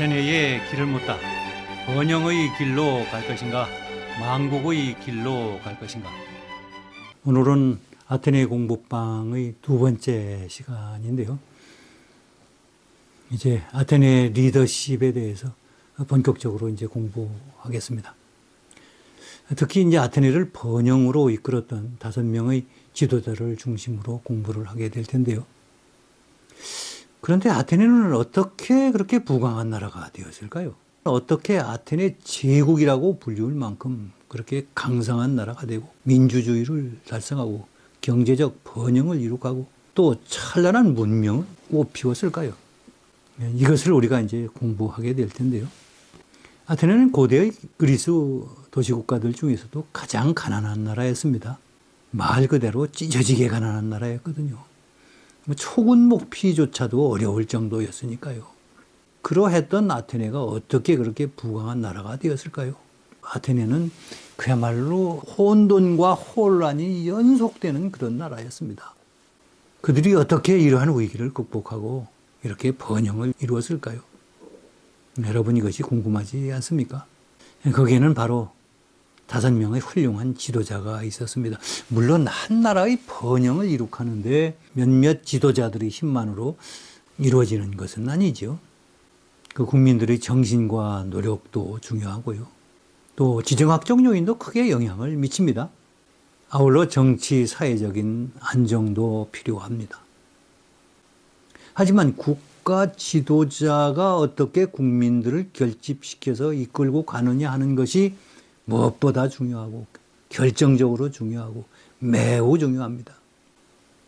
아테네의 길을 묻다. 번영의 길로 갈 것인가? 망국의 길로 갈 것인가? 오늘은 아테네 공부방의 두 번째 시간인데요. 이제 아테네 리더십에 대해서 본격적으로 이제 공부하겠습니다. 특히 이제 아테네를 번영으로 이끌었던 다섯 명의 지도자를 중심으로 공부를 하게 될 텐데요. 그런데 아테네는 어떻게 그렇게 부강한 나라가 되었을까요? 어떻게 아테네 제국이라고 불리울 만큼 그렇게 강성한 나라가 되고 민주주의를 달성하고 경제적 번영을 이룩하고 또 찬란한 문명을 꽃피웠을까요? 네, 이것을 우리가 이제 공부하게 될 텐데요. 아테네는 고대의 그리스 도시국가들 중에서도 가장 가난한 나라였습니다. 말 그대로 찢어지게 가난한 나라였거든요. 뭐 초군 목피조차도 어려울 정도였으니까요. 그러했던 아테네가 어떻게 그렇게 부강한 나라가 되었을까요? 아테네는 그야말로 혼돈과 혼란이 연속되는 그런 나라였습니다. 그들이 어떻게 이러한 위기를 극복하고 이렇게 번영을 이루었을까요? 여러분 이것이 궁금하지 않습니까? 거기에는 바로 다섯 명의 훌륭한 지도자가 있었습니다. 물론 한 나라의 번영을 이룩하는데 몇몇 지도자들의 힘만으로 이루어지는 것은 아니죠. 그 국민들의 정신과 노력도 중요하고요. 또 지정학적 요인도 크게 영향을 미칩니다. 아울러 정치, 사회적인 안정도 필요합니다. 하지만 국가 지도자가 어떻게 국민들을 결집시켜서 이끌고 가느냐 하는 것이 무엇보다 중요하고 결정적으로 중요하고 매우 중요합니다.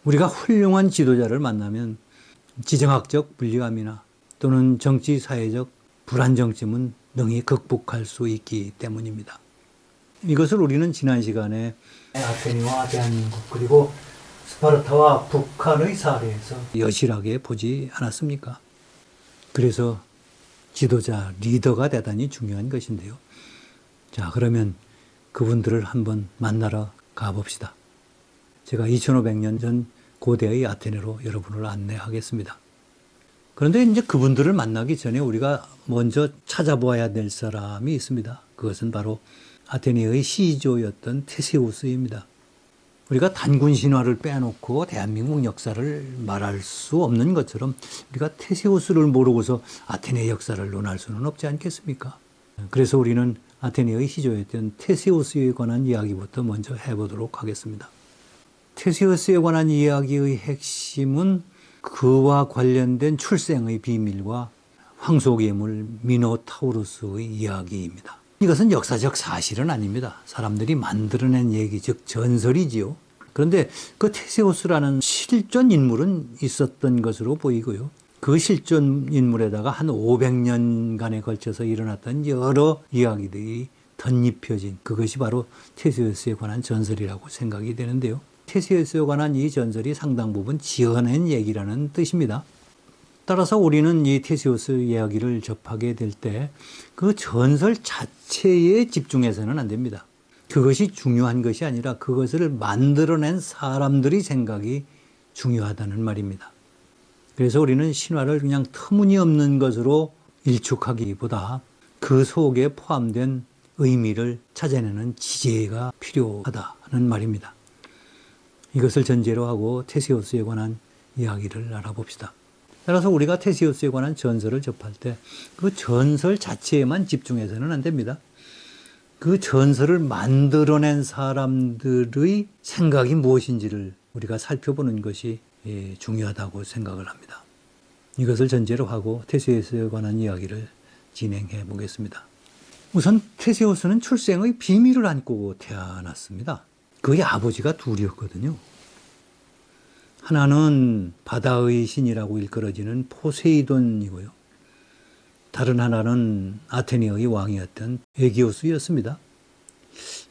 우리가 훌륭한 지도자를 만나면 지정학적 불리함이나 또는 정치 사회적 불안정쯤은 능히 극복할 수 있기 때문입니다. 이것을 우리는 지난 시간에 아테네와 대한민국 그리고 스파르타와 북한의 사례에서 여실하게 보지 않았습니까? 그래서 지도자, 리더가 대단히 중요한 것인데요. 자, 그러면 그분들을 한번 만나러 가봅시다. 제가 2500년 전 고대의 아테네로 여러분을 안내하겠습니다. 그런데 이제 그분들을 만나기 전에 우리가 먼저 찾아보아야 될 사람이 있습니다. 그것은 바로 아테네의 시조였던 테세우스입니다. 우리가 단군 신화를 빼놓고 대한민국 역사를 말할 수 없는 것처럼 우리가 테세우스를 모르고서 아테네 역사를 논할 수는 없지 않겠습니까? 그래서 우리는 아테네의 시조였던 테세우스에 관한 이야기부터 먼저 해보도록 하겠습니다. 테세우스에 관한 이야기의 핵심은 그와 관련된 출생의 비밀과 황소괴물 미노타우루스의 이야기입니다. 이것은 역사적 사실은 아닙니다. 사람들이 만들어낸 얘기, 즉 전설이지요. 그런데 그 테세우스라는 실존 인물은 있었던 것으로 보이고요. 그 실존 인물에다가 한 500년간에 걸쳐서 일어났던 여러 이야기들이 덧입혀진 그것이 바로 테세우스에 관한 전설이라고 생각이 되는데요. 테세우스에 관한 이 전설이 상당 부분 지어낸 얘기라는 뜻입니다. 따라서 우리는 이 테세우스 이야기를 접하게 될 때 그 전설 자체에 집중해서는 안 됩니다. 그것이 중요한 것이 아니라 그것을 만들어낸 사람들의 생각이 중요하다는 말입니다. 그래서 우리는 신화를 그냥 터무니없는 것으로 일축하기보다 그 속에 포함된 의미를 찾아내는 지혜가 필요하다는 말입니다. 이것을 전제로 하고 테세우스에 관한 이야기를 알아봅시다. 따라서 우리가 테세우스에 관한 전설을 접할 때 그 전설 자체에만 집중해서는 안 됩니다. 그 전설을 만들어낸 사람들의 생각이 무엇인지를 우리가 살펴보는 것이 예, 중요하다고 생각을 합니다. 이것을 전제로 하고 테세우스에 관한 이야기를 진행해 보겠습니다. 우선 테세우스는 출생의 비밀을 안고 태어났습니다. 그의 아버지가 둘이었거든요. 하나는 바다의 신이라고 일컬어지는 포세이돈이고요. 다른 하나는 아테네의 왕이었던 에기오스였습니다.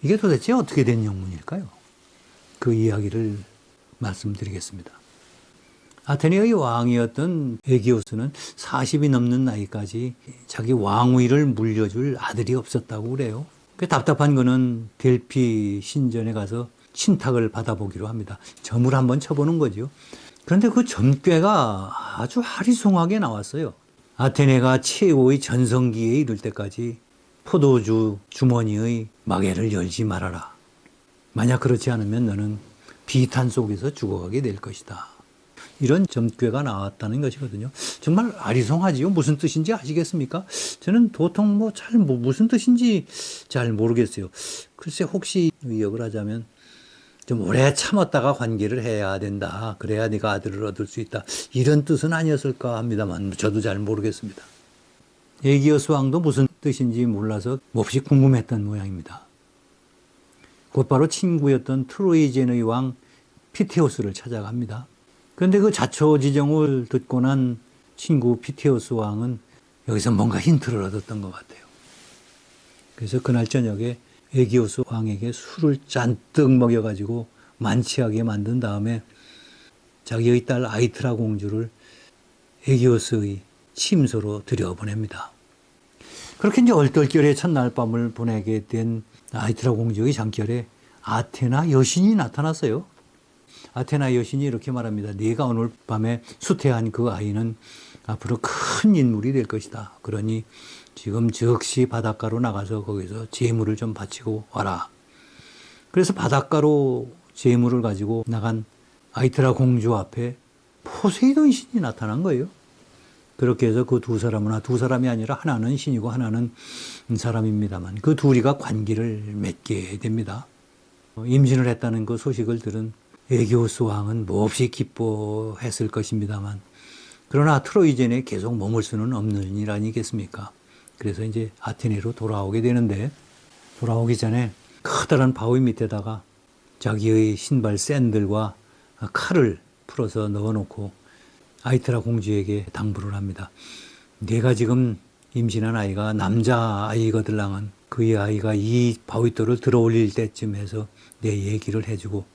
이게 도대체 어떻게 된 영문일까요? 그 이야기를 말씀드리겠습니다. 아테네의 왕이었던 에기오스는 40이 넘는 나이까지 자기 왕위를 물려줄 아들이 없었다고 그래요. 그 답답한 거는 델피 신전에 가서 신탁을 받아보기로 합니다. 점을 한번 쳐보는 거죠. 그런데 그 점괘가 아주 하리송하게 나왔어요. 아테네가 최고의 전성기에 이를 때까지 포도주 주머니의 마개를 열지 말아라. 만약 그렇지 않으면 너는 비탄 속에서 죽어가게 될 것이다. 이런 점괘가 나왔다는 것이거든요. 정말 아리송하지요. 무슨 뜻인지 아시겠습니까? 저는 도통 뭐잘 무슨 뜻인지 잘 모르겠어요. 글쎄 혹시 의역을 하자면 좀 오래 참았다가 관계를 해야 된다. 그래야 네가 아들을 얻을 수 있다. 이런 뜻은 아니었을까 합니다만 저도 잘 모르겠습니다. 에기어스 왕도 무슨 뜻인지 몰라서 몹시 궁금했던 모양입니다. 곧바로 친구였던 트로이젠의 왕 피테오스를 찾아갑니다. 그런데 그 자초 지정을 듣고 난 친구 피테오스 왕은 여기서 뭔가 힌트를 얻었던 것 같아요. 그래서 그날 저녁에 에기오스 왕에게 술을 잔뜩 먹여가지고 만취하게 만든 다음에 자기의 딸 아이트라 공주를 에기오스의 침소로 들여보냅니다. 그렇게 이제 얼떨결에 첫날 밤을 보내게 된 아이트라 공주의 장결에 아테나 여신이 나타났어요. 아테나 여신이 이렇게 말합니다. 네가 오늘 밤에 수태한 그 아이는 앞으로 큰 인물이 될 것이다. 그러니 지금 즉시 바닷가로 나가서 거기서 재물을 좀 바치고 와라. 그래서 바닷가로 재물을 가지고 나간 아이트라 공주 앞에 포세이돈 신이 나타난 거예요. 그렇게 해서 그 두 사람은 두 사람이 아니라 하나는 신이고 하나는 사람입니다만 그 둘이가 관계를 맺게 됩니다. 임신을 했다는 그 소식을 들은 에기오스 왕은 몹시 기뻐했을 것입니다만 그러나 트로이젠에 계속 머물 수는 없는 일 아니겠습니까? 그래서 이제 아테네로 돌아오게 되는데 돌아오기 전에 커다란 바위 밑에다가 자기의 신발 샌들과 칼을 풀어서 넣어놓고 아이트라 공주에게 당부를 합니다. 내가 지금 임신한 아이가 남자 아이거들랑은 그의 아이가 이 바위돌을 들어올릴 때쯤 해서 내 얘기를 해주고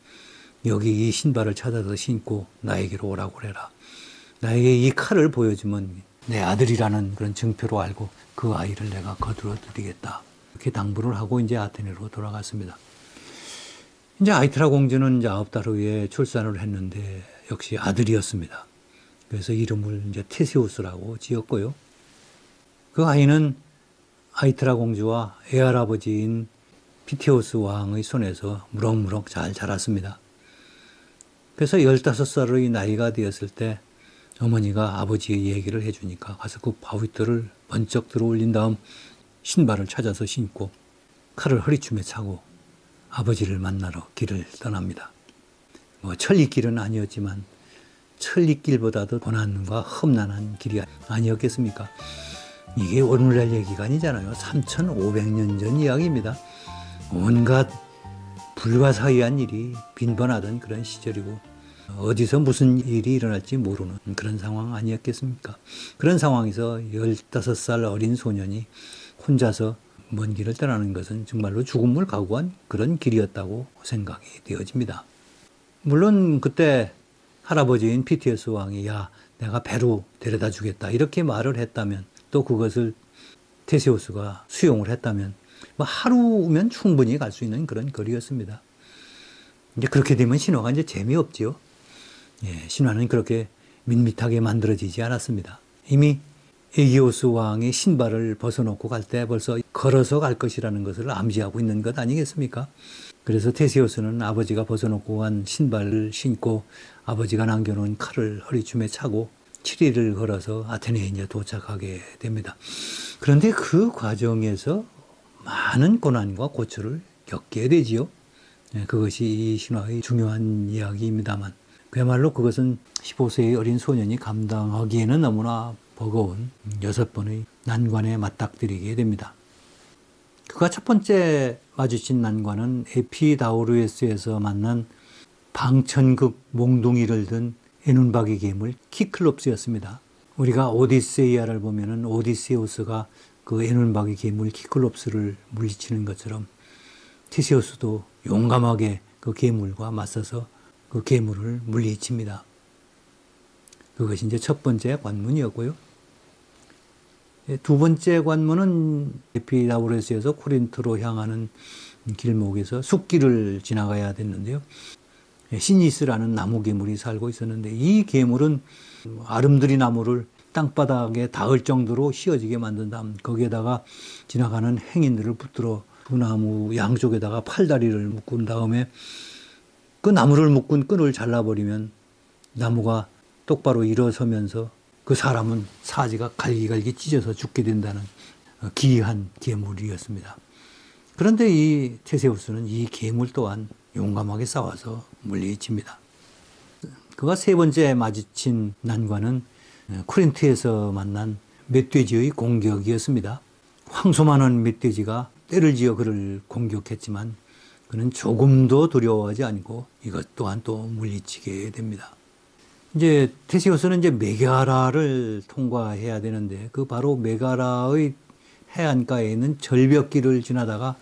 여기 이 신발을 찾아서 신고 나에게로 오라고 그래라. 나에게 이 칼을 보여주면 내 아들이라는 그런 증표로 알고 그 아이를 내가 거두어 드리겠다. 이렇게 당부를 하고 이제 아테네로 돌아갔습니다. 이제 아이트라 공주는 이제 아홉 달 후에 출산을 했는데 역시 아들이었습니다. 그래서 이름을 이제 테세우스라고 지었고요. 그 아이는 아이트라 공주와 애할아버지인 피테오스 왕의 손에서 무럭무럭 잘 자랐습니다. 그래서 15살의 나이가 되었을 때 어머니가 아버지의 얘기를 해주니까 가서 그 바위돌을 번쩍 들어 올린 다음 신발을 찾아서 신고 칼을 허리춤에 차고 아버지를 만나러 길을 떠납니다. 뭐 천리길은 아니었지만 천리길보다도 고난과 험난한 길이 아니었겠습니까? 이게 오늘날 얘기가 아니잖아요. 3,500년 전 이야기입니다. 온갖 불가사의한 일이 빈번하던 그런 시절이고 어디서 무슨 일이 일어날지 모르는 그런 상황 아니었겠습니까? 그런 상황에서 15살 어린 소년이 혼자서 먼 길을 떠나는 것은 정말로 죽음을 각오한 그런 길이었다고 생각이 되어집니다. 물론 그때 할아버지인 피티에스 왕이 야 내가 배로 데려다 주겠다 이렇게 말을 했다면 또 그것을 테세우스가 수용을 했다면 뭐 하루면 충분히 갈 수 있는 그런 거리였습니다. 이제 그렇게 되면 신화가 이제 재미없지요. 예, 신화는 그렇게 밋밋하게 만들어지지 않았습니다. 이미 에기오스 왕의 신발을 벗어놓고 갈 때 벌써 걸어서 갈 것이라는 것을 암시하고 있는 것 아니겠습니까? 그래서 테세우스는 아버지가 벗어놓고 간 신발을 신고 아버지가 남겨놓은 칼을 허리춤에 차고 7일을 걸어서 아테네에 이제 도착하게 됩니다. 그런데 그 과정에서 많은 고난과 고초를 겪게 되지요. 예, 그것이 이 신화의 중요한 이야기입니다만 그야말로 그것은 15세의 어린 소년이 감당하기에는 너무나 버거운 여섯 번의 난관에 맞닥뜨리게 됩니다. 그가 첫 번째 마주친 난관은 에피다우르에스에서 만난 방천극 몽둥이를 든 에눈박이 괴물 키클롭스였습니다. 우리가 오디세이아를 보면은 오디세우스가 그 에눈박이 괴물 키클롭스를 물리치는 것처럼 티세우스도 용감하게 그 괴물과 맞서서 그 괴물을 물리칩니다. 그것이 이제 첫 번째 관문이었고요. 예, 두 번째 관문은 에피다우레스에서 코린트로 향하는 길목에서 숲길을 지나가야 됐는데요. 예, 시니스라는 나무 괴물이 살고 있었는데 이 괴물은 아름드리 나무를 땅바닥에 닿을 정도로 휘어지게 만든 다음 거기에다가 지나가는 행인들을 붙들어 두 나무 양쪽에다가 팔다리를 묶은 다음에 그 나무를 묶은 끈을 잘라버리면 나무가 똑바로 일어서면서 그 사람은 사지가 갈기갈기 찢어서 죽게 된다는 어, 기이한 괴물이었습니다. 그런데 이 테세우스는 이 괴물 또한 용감하게 싸워서 물리칩니다. 그가 세 번째 마주친 난관은 코린트에서 만난 멧돼지의 공격이었습니다. 황소만한 멧돼지가 때를 지어 그를 공격했지만 그는 조금도 두려워하지 않고 이것 또한 또 물리치게 됩니다. 이제 테시오스는 이제 메가라를 통과해야 되는데 그 바로 메가라의 해안가에 있는 절벽길을 지나다가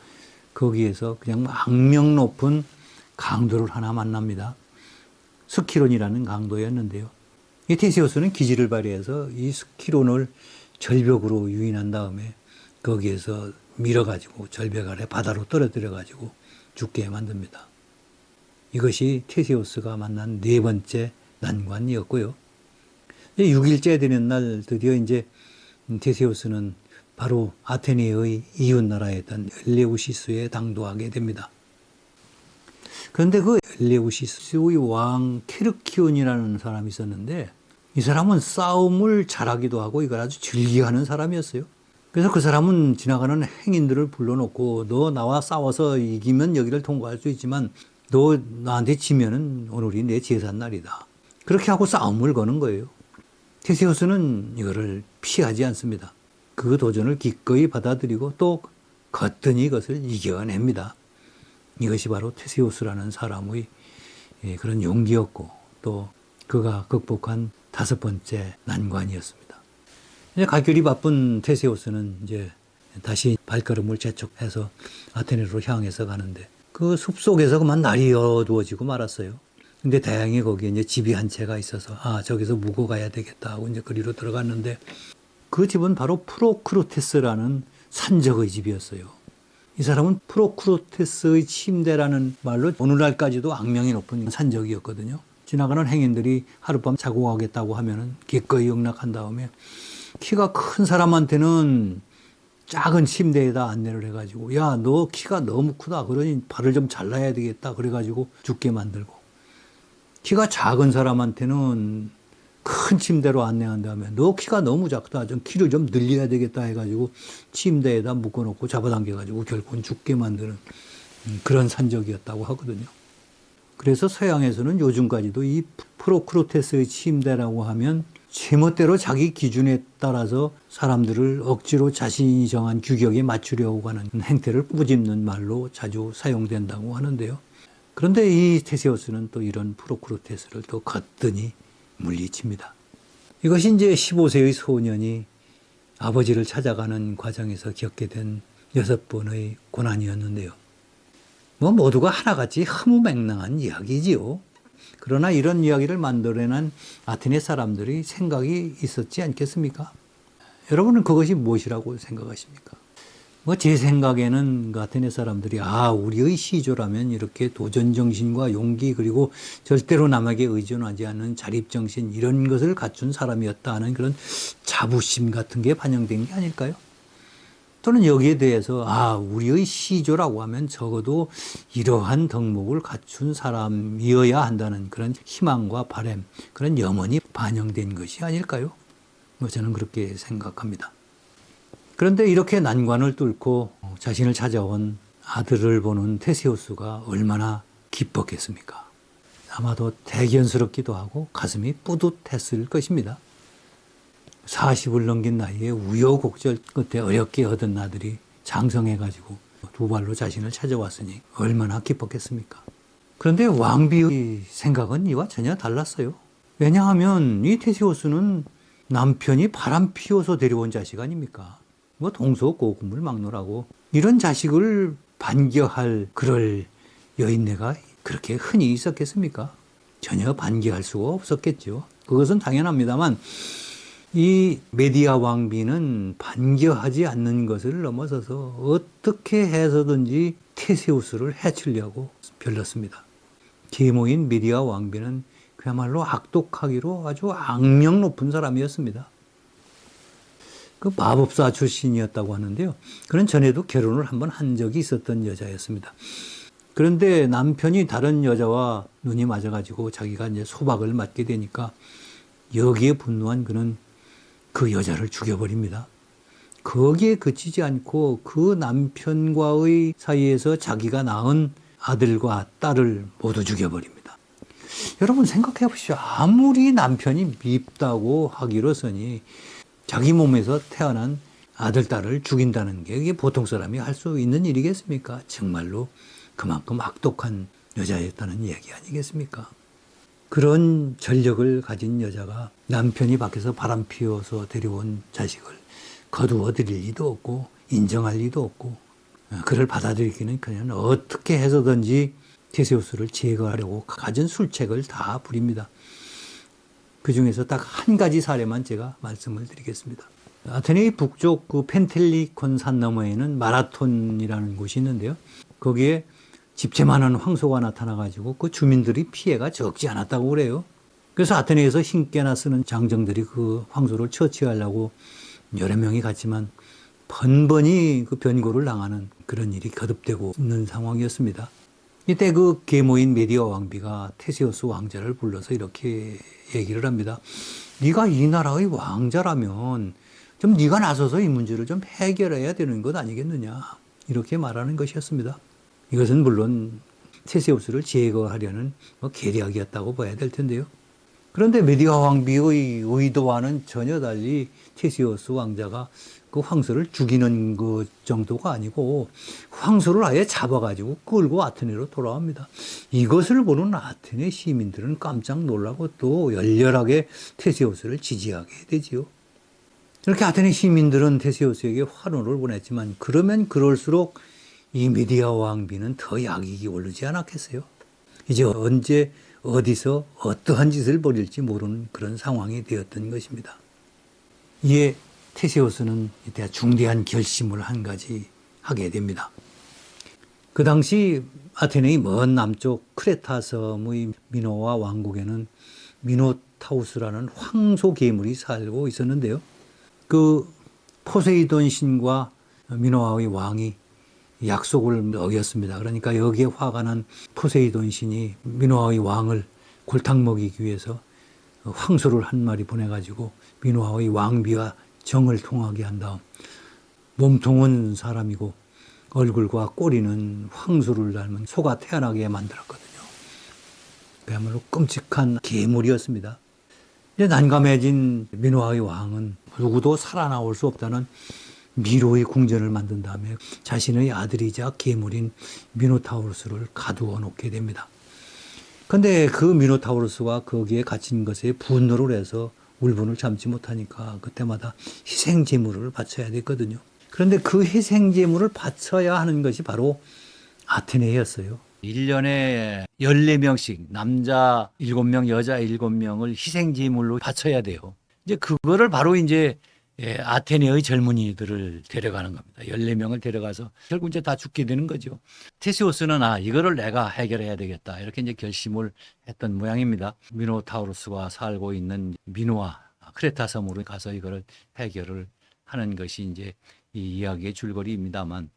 거기에서 그냥 악명 높은 강도를 하나 만납니다. 스키론이라는 강도였는데요. 이 테시오스는 기지를 발휘해서 이 스키론을 절벽으로 유인한 다음에 거기에서 밀어가지고 절벽 아래 바다로 떨어뜨려가지고 죽게 만듭니다. 이것이 테시오스가 만난 네 번째 난관이었고요. 6일째 되는 날 드디어 이제 테세우스는 바로 아테네의 이웃 나라였던 엘레우시스에 당도하게 됩니다. 그런데 그 엘레우시스의 왕 케르키온이라는 사람이 있었는데 이 사람은 싸움을 잘하기도 하고 이걸 아주 즐겨하는 사람이었어요. 그래서 그 사람은 지나가는 행인들을 불러놓고 너 나와 싸워서 이기면 여기를 통과할 수 있지만 너 나한테 지면은 오늘이 내 제산 날이다. 그렇게 하고 싸움을 거는 거예요. 테세우스는 이거를 피하지 않습니다. 그 도전을 기꺼이 받아들이고 또 거뜬히 이것을 이겨냅니다. 이것이 바로 테세우스라는 사람의 예, 그런 용기였고 또 그가 극복한 다섯 번째 난관이었습니다. 이제 갈 길이 바쁜 테세우스는 이제 다시 발걸음을 재촉해서 아테네로 향해서 가는데 그 숲속에서 그만 날이 어두워지고 말았어요. 근데 다행히 거기에 이제 집이 한 채가 있어서 아 저기서 묵어 가야 되겠다 하고 이제 거리로 들어갔는데 그 집은 바로 프로크루테스라는 산적의 집이었어요. 이 사람은 프로크루테스의 침대라는 말로 오늘날까지도 악명이 높은 산적이었거든요. 지나가는 행인들이 하룻밤 자고 가겠다고 하면은 기꺼이 용납한 다음에 키가 큰 사람한테는 작은 침대에다 안내를 해가지고 야 너 키가 너무 크다. 그러니 발을 좀 잘라야 되겠다. 그래가지고 죽게 만들고. 키가 작은 사람한테는 큰 침대로 안내한 다음에 너 키가 너무 작다 좀 키를 좀 늘려야 되겠다 해가지고 침대에다 묶어놓고 잡아당겨가지고 결국은 죽게 만드는 음, 그런 산적이었다고 하거든요. 그래서 서양에서는 요즘까지도 이 프로크로테스의 침대라고 하면 제멋대로 자기 기준에 따라서 사람들을 억지로 자신이 정한 규격에 맞추려고 하는 행태를 꾸짖는 말로 자주 사용된다고 하는데요. 그런데 이 테세우스는 또 이런 프로크로테스를 또 거뜬히 물리칩니다. 이것이 이제 15세의 소년이 아버지를 찾아가는 과정에서 겪게 된 여섯 번의 고난이었는데요. 뭐 모두가 하나같이 허무맹랑한 이야기지요. 그러나 이런 이야기를 만들어낸 아테네 사람들이 생각이 있었지 않겠습니까? 여러분은 그것이 무엇이라고 생각하십니까? 뭐 제 생각에는 그 아테네 사람들이 아 우리의 시조라면 이렇게 도전 정신과 용기 그리고 절대로 남에게 의존하지 않는 자립 정신 이런 것을 갖춘 사람이었다 하는 그런 자부심 같은 게 반영된 게 아닐까요? 또는 여기에 대해서 아 우리의 시조라고 하면 적어도 이러한 덕목을 갖춘 사람이어야 한다는 그런 희망과 바램 그런 염원이 반영된 것이 아닐까요? 뭐 저는 그렇게 생각합니다. 그런데 이렇게 난관을 뚫고 자신을 찾아온 아들을 보는 테세우스가 얼마나 기뻤겠습니까? 아마도 대견스럽기도 하고 가슴이 뿌듯했을 것입니다. 40을 넘긴 나이에 우여곡절 끝에 어렵게 얻은 아들이 장성해가지고 두 발로 자신을 찾아왔으니 얼마나 기뻤겠습니까? 그런데 왕비의 생각은 이와 전혀 달랐어요. 왜냐하면 이 테시오스는 남편이 바람 피워서 데려온 자식 아닙니까? 뭐 동서 고금을 막노라고 이런 자식을 반겨할 그럴 여인네가 그렇게 흔히 있었겠습니까? 전혀 반겨할 수가 없었겠죠. 그것은 당연합니다만 이 메디아 왕비는 반겨하지 않는 것을 넘어서서 어떻게 해서든지 테세우스를 해치려고 별렀습니다. 계모인 메디아 왕비는 그야말로 악독하기로 아주 악명 높은 사람이었습니다. 그 마법사 출신이었다고 하는데요. 그는 전에도 결혼을 한번 한 적이 있었던 여자였습니다. 그런데 남편이 다른 여자와 눈이 맞아가지고 자기가 이제 소박을 맞게 되니까 여기에 분노한 그는 그 여자를 죽여버립니다. 거기에 그치지 않고 그 남편과의 사이에서 자기가 낳은 아들과 딸을 모두 죽여버립니다. 여러분 생각해 보시죠. 아무리 남편이 밉다고 하기로서니 자기 몸에서 태어난 아들, 딸을 죽인다는 게 이게 보통 사람이 할 수 있는 일이겠습니까? 정말로 그만큼 악독한 여자였다는 얘기 아니겠습니까? 그런 전력을 가진 여자가 남편이 밖에서 바람 피워서 데려온 자식을 거두어 드릴 리도 없고 인정할 리도 없고 어, 그를 받아들이기는 그냥 어떻게 해서든지 테세우스를 제거하려고 가진 술책을 다 부립니다. 그 중에서 딱 한 가지 사례만 제가 말씀을 드리겠습니다. 아테네의 북쪽 그 펜텔리콘 산 너머에는 마라톤이라는 곳이 있는데요. 거기에 집채만한 황소가 나타나가지고 그 주민들이 피해가 적지 않았다고 그래요. 그래서 아테네에서 힘께나 쓰는 장정들이 그 황소를 처치하려고 여러 명이 갔지만 번번이 그 변고를 당하는 그런 일이 거듭되고 있는 상황이었습니다. 이때 그 계모인 메디어 왕비가 테세우스 왕자를 불러서 이렇게 얘기를 합니다. 네가 이 나라의 왕자라면 좀 네가 나서서 이 문제를 좀 해결해야 되는 것 아니겠느냐 이렇게 말하는 것이었습니다. 이것은 물론 테세우스를 제거하려는 뭐 계략이었다고 봐야 될 텐데요. 그런데 메디아 왕비의 의도와는 전혀 달리 테시오스 왕자가 그 황소를 죽이는 것 정도가 아니고 황소를 아예 잡아가지고 끌고 아테네로 돌아옵니다. 이것을 보는 아테네 시민들은 깜짝 놀라고 또 열렬하게 테세우스를 지지하게 되지요. 이렇게 아테네 시민들은 테세우스에게 환호를 보냈지만 그러면 그럴수록 이 메디아 왕비는 더 약익이 오르지 않았겠어요? 이제 언제 어디서 어떠한 짓을 벌일지 모르는 그런 상황이 되었던 것입니다. 이에 테세우스는 이때 중대한 결심을 한 가지 하게 됩니다. 그 당시 아테네의 먼 남쪽 크레타 섬의 미노와 왕국에는 미노타우스라는 황소 괴물이 살고 있었는데요. 그 포세이돈 신과 미노아의 왕이 약속을 어겼습니다. 그러니까 여기에 화가 난 포세이돈 신이 미노아의 왕을 골탕 먹이기 위해서 황소를 한 마리 보내가지고 미노아의 왕비와 정을 통하게 한 다음 몸통은 사람이고 얼굴과 꼬리는 황소를 닮은 소가 태어나게 만들었거든요. 그야말로 끔찍한 괴물이었습니다. 이제 난감해진 미노아의 왕은 누구도 살아나올 수 없다는 미로의 궁전을 만든 다음에 자신의 아들이자 괴물인 미노타우루스를 가두어 놓게 됩니다. 근데 그 미노타우루스가 거기에 갇힌 것에 분노를 해서 울분을 참지 못하니까 그때마다 희생 제물을 바쳐야 됐거든요. 그런데 그 희생 제물을 바쳐야 하는 것이 바로 아테네였어요. 1년에 14명씩 남자 7명, 여자 7명을 희생 제물로 바쳐야 돼요. 이제 그거를 바로 이제 예, 아테네의 젊은이들을 데려가는 겁니다. 14명을 데려가서 결국 이제 다 죽게 되는 거죠. 테시오스는 아, 이거를 내가 해결해야 되겠다. 이렇게 이제 결심을 했던 모양입니다. 미노타우루스가 살고 있는 미노아 크레타 섬으로 가서 이거를 해결을 하는 것이 이제 이 이야기의 줄거리입니다만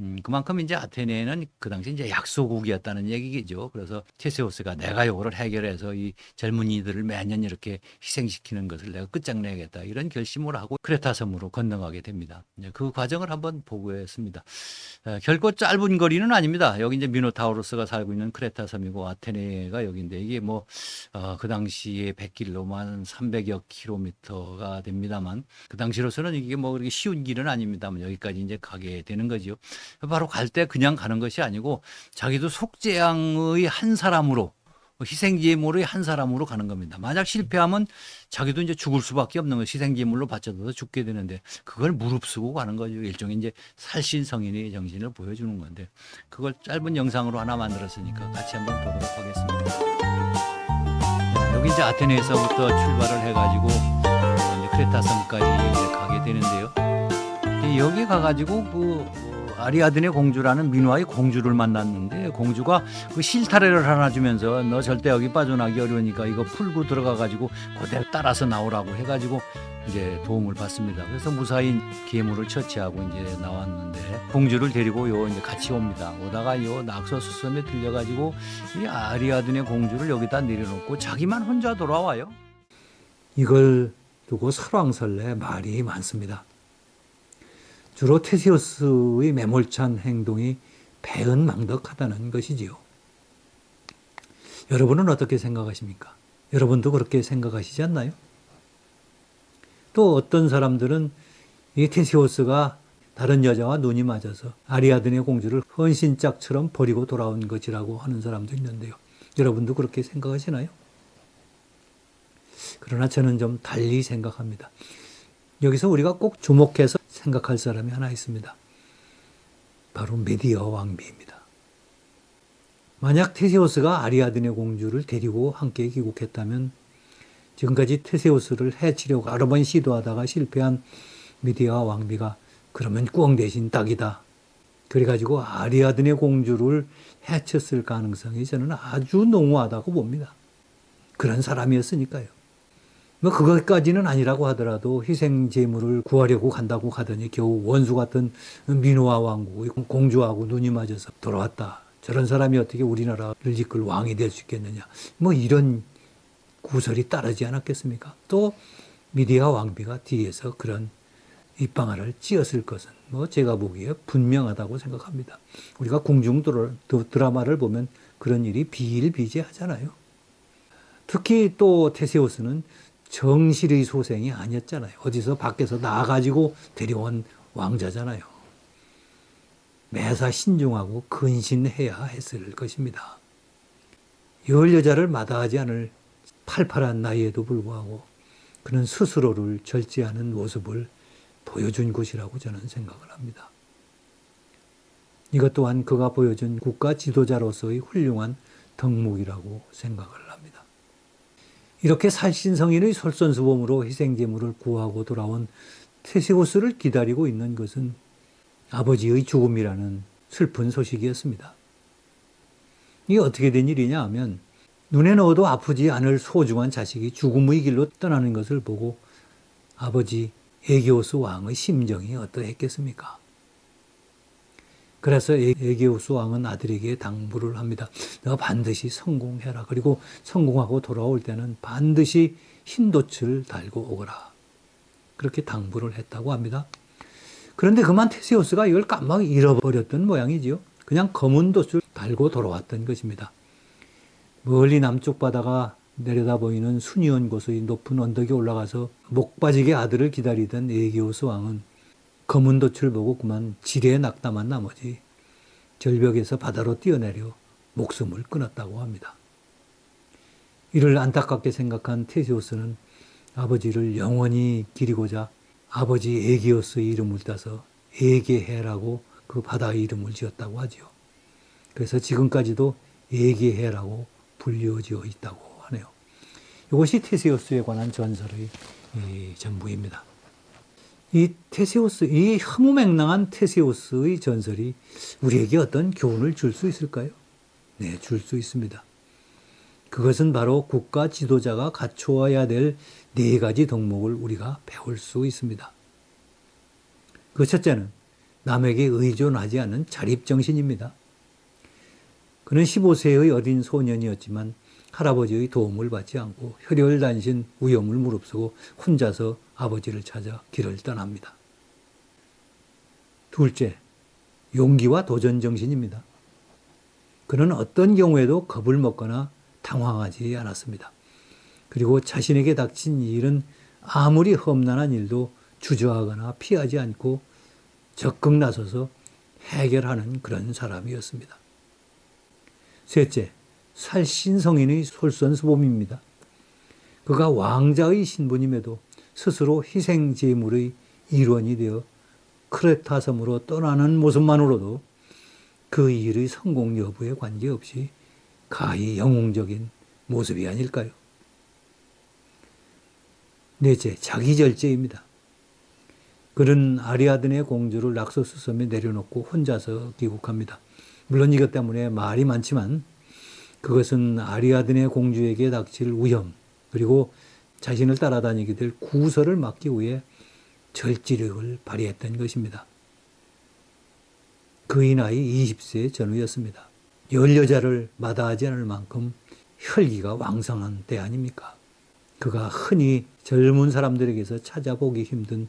음, 그만큼 이제 아테네는 그 당시 이제 약소국이었다는 얘기겠죠. 그래서 테세우스가 내가 요거를 해결해서 이 젊은이들을 매년 이렇게 희생시키는 것을 내가 끝장내야겠다. 이런 결심을 하고 크레타 섬으로 건너가게 됩니다. 이제 그 과정을 한번 보고했습니다. 에, 결코 짧은 거리는 아닙니다. 여기 이제 미노타우로스가 살고 있는 크레타 섬이고 아테네가 여기인데 이게 뭐, 어, 그 당시에 100km만 300여 킬로미터가 됩니다만 그 당시로서는 이게 뭐 그렇게 쉬운 길은 아닙니다만 여기까지 이제 가게 되는 거죠. 바로 갈 때 그냥 가는 것이 아니고 자기도 속재앙의 한 사람으로 희생제물의 한 사람으로 가는 겁니다. 만약 실패하면 자기도 이제 죽을 수밖에 없는 거 희생제물로 바쳐서 죽게 되는데 그걸 무릅쓰고 가는 거죠. 일종의 이제 살신 성인의 정신을 보여주는 건데 그걸 짧은 영상으로 하나 만들었으니까 같이 한번 보도록 하겠습니다. 네, 여기 이제 아테네에서부터 출발을 해가지고 크레타 섬까지 가게 되는데요. 여기 가가지고 그 아리아드네 공주라는 민화의 공주를 만났는데 공주가 그 실타래를 하나 주면서 너 절대 여기 빠져나기 어려우니까 이거 풀고 들어가 가지고 그대로 따라서 나오라고 해 가지고 이제 도움을 받습니다. 그래서 무사히 괴물을 처치하고 이제 나왔는데 공주를 데리고 요 이제 같이 옵니다. 오다가 요 낙서 수섬에 들려 가지고 이 아리아드네 공주를 여기다 내려놓고 자기만 혼자 돌아와요. 이걸 두고 설왕설래 말이 많습니다. 주로 테시오스의 매몰찬 행동이 배은망덕하다는 것이지요. 여러분은 어떻게 생각하십니까? 여러분도 그렇게 생각하시지 않나요? 또 어떤 사람들은 이 테시오스가 다른 여자와 눈이 맞아서 아리아드네 공주를 헌신짝처럼 버리고 돌아온 것이라고 하는 사람도 있는데요. 여러분도 그렇게 생각하시나요? 그러나 저는 좀 달리 생각합니다. 여기서 우리가 꼭 주목해서 생각할 사람이 하나 있습니다. 바로 메디어 왕비입니다. 만약 테세우스가 아리아드네 공주를 데리고 함께 귀국했다면 지금까지 테세우스를 해치려고 여러 번 시도하다가 실패한 미디어 왕비가 그러면 꿩 대신 딱이다. 그래가지고 아리아드네 공주를 해쳤을 가능성이 저는 아주 농후하다고 봅니다. 그런 사람이었으니까요. 뭐 그것까지는 아니라고 하더라도 희생 제물을 구하려고 간다고 하더니 겨우 원수 같은 민호와 왕국의 공주하고 눈이 맞아서 돌아왔다. 저런 사람이 어떻게 우리나라를 이끌 왕이 될 수 있겠느냐. 뭐 이런 구설이 따르지 않았겠습니까? 또 미디어 왕비가 뒤에서 그런 입방아를 찧었을 것은 뭐 제가 보기에 분명하다고 생각합니다. 우리가 궁중 드라마를 보면 그런 일이 비일비재하잖아요. 특히 또 테세우스는 정실의 소생이 아니었잖아요. 어디서 밖에서 나가지고 데려온 왕자잖아요. 매사 신중하고 근신해야 했을 것입니다. 열 여자를 마다하지 않을 팔팔한 나이에도 불구하고 그는 스스로를 절제하는 모습을 보여준 것이라고 저는 생각을 합니다. 이것 또한 그가 보여준 국가 지도자로서의 훌륭한 덕목이라고 생각을 합니다. 이렇게 살신성인의 솔선수범으로 희생제물을 구하고 돌아온 테세우스를 기다리고 있는 것은 아버지의 죽음이라는 슬픈 소식이었습니다. 이게 어떻게 된 일이냐 하면 눈에 넣어도 아프지 않을 소중한 자식이 죽음의 길로 떠나는 것을 보고 아버지 에게오스 왕의 심정이 어떠했겠습니까? 그래서 에게오스 왕은 아들에게 당부를 합니다. 너 반드시 성공해라. 그리고 성공하고 돌아올 때는 반드시 흰 돛을 달고 오거라. 그렇게 당부를 했다고 합니다. 그런데 그만 테세우스가 이걸 깜빡 잃어버렸던 모양이지요. 그냥 검은 돛을 달고 돌아왔던 것입니다. 멀리 남쪽 바다가 내려다 보이는 순이온 곳의 높은 언덕에 올라가서 목 빠지게 아들을 기다리던 에게오스 왕은 검은 돛을 보고 그만 지레 낙담한 나머지 절벽에서 바다로 뛰어내려 목숨을 끊었다고 합니다. 이를 안타깝게 생각한 테세우스는 아버지를 영원히 기리고자 아버지 에게오스의 이름을 따서 에게해라고 그 바다의 이름을 지었다고 하지요. 그래서 지금까지도 에게해라고 불려지어 있다고 하네요. 이것이 테세우스에 관한 전설의 전부입니다. 이 테세우스, 이 허무맹랑한 테세우스의 전설이 우리에게 어떤 교훈을 줄 수 있을까요? 네, 줄 수 있습니다. 그것은 바로 국가 지도자가 갖추어야 될 네 가지 덕목을 우리가 배울 수 있습니다. 그 첫째는 남에게 의존하지 않는 자립정신입니다. 그는 15세의 어린 소년이었지만 할아버지의 도움을 받지 않고 혈혈단신 위험을 무릅쓰고 혼자서 아버지를 찾아 길을 떠납니다. 둘째, 용기와 도전 정신입니다. 그는 어떤 경우에도 겁을 먹거나 당황하지 않았습니다. 그리고 자신에게 닥친 일은 아무리 험난한 일도 주저하거나 피하지 않고 적극 나서서 해결하는 그런 사람이었습니다. 셋째, 살신성인의 솔선수범입니다. 그가 왕자의 신분임에도 스스로 희생제물의 일원이 되어 크레타 섬으로 떠나는 모습만으로도 그 일의 성공 여부에 관계없이 가히 영웅적인 모습이 아닐까요? 넷째, 자기절제입니다. 그는 아리아드네 공주를 락소스 섬에 내려놓고 혼자서 귀국합니다. 물론 이것 때문에 말이 많지만 그것은 아리아드네 공주에게 닥칠 위험 그리고 자신을 따라다니게 될 구설을 막기 위해 절지력을 발휘했던 것입니다. 그의 나이 20세 전후였습니다. 열 여자를 마다하지 않을 만큼 혈기가 왕성한 때 아닙니까? 그가 흔히 젊은 사람들에게서 찾아보기 힘든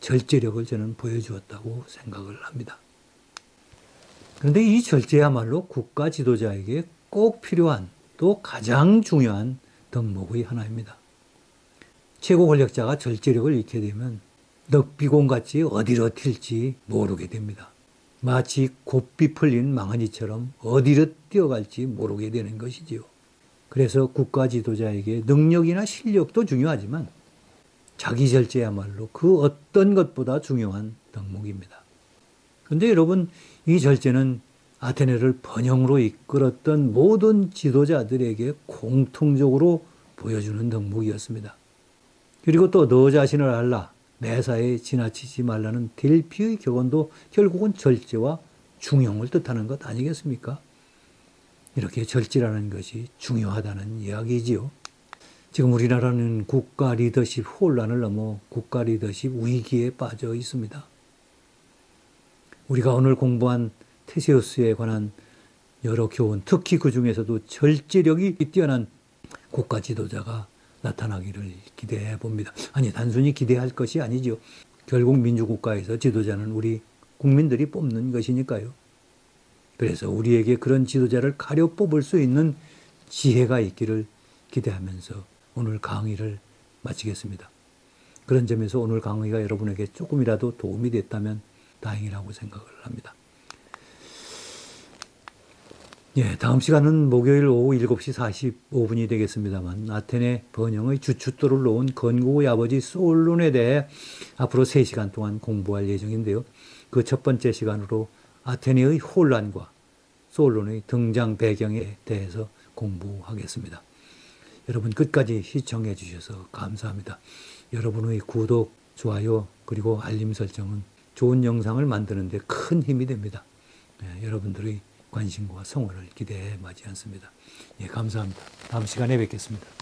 절제력을 저는 보여주었다고 생각을 합니다. 그런데 이 절제야말로 국가 지도자에게 꼭 필요한 또 가장 중요한 덕목의 하나입니다. 최고 권력자가 절제력을 잃게 되면 넉비공같이 어디로 튈지 모르게 됩니다. 마치 곱비 풀린 망아지처럼 어디로 뛰어갈지 모르게 되는 것이지요. 그래서 국가 지도자에게 능력이나 실력도 중요하지만 자기 절제야말로 그 어떤 것보다 중요한 덕목입니다. 그런데 여러분 이 절제는 아테네를 번영으로 이끌었던 모든 지도자들에게 공통적으로 보여주는 덕목이었습니다. 그리고 또 너 자신을 알라 매사에 지나치지 말라는 델피의 격언도 결국은 절제와 중용을 뜻하는 것 아니겠습니까? 이렇게 절제라는 것이 중요하다는 이야기지요. 지금 우리나라는 국가 리더십 혼란을 넘어 국가 리더십 위기에 빠져 있습니다. 우리가 오늘 공부한 테세우스에 관한 여러 교훈, 특히 그 중에서도 절제력이 뛰어난 국가 지도자가 나타나기를 기대해 봅니다. 아니, 단순히 기대할 것이 아니죠. 결국 민주국가에서 지도자는 우리 국민들이 뽑는 것이니까요. 그래서 우리에게 그런 지도자를 가려 뽑을 수 있는 지혜가 있기를 기대하면서 오늘 강의를 마치겠습니다. 그런 점에서 오늘 강의가 여러분에게 조금이라도 도움이 됐다면 다행이라고 생각을 합니다. 예, 다음 시간은 목요일 오후 7시 45분이 되겠습니다만 아테네 번영의 주춧돌을 놓은 건국의 아버지 솔론에 대해 앞으로 3시간 동안 공부할 예정인데요. 그 첫 번째 시간으로 아테네의 혼란과 솔론의 등장 배경에 대해서 공부하겠습니다. 여러분 끝까지 시청해 주셔서 감사합니다. 여러분의 구독, 좋아요, 그리고 알림 설정은 좋은 영상을 만드는 데 큰 힘이 됩니다. 예, 여러분들의 관심과 성원을 기대해 마지 않습니다. 예, 감사합니다. 다음 시간에 뵙겠습니다.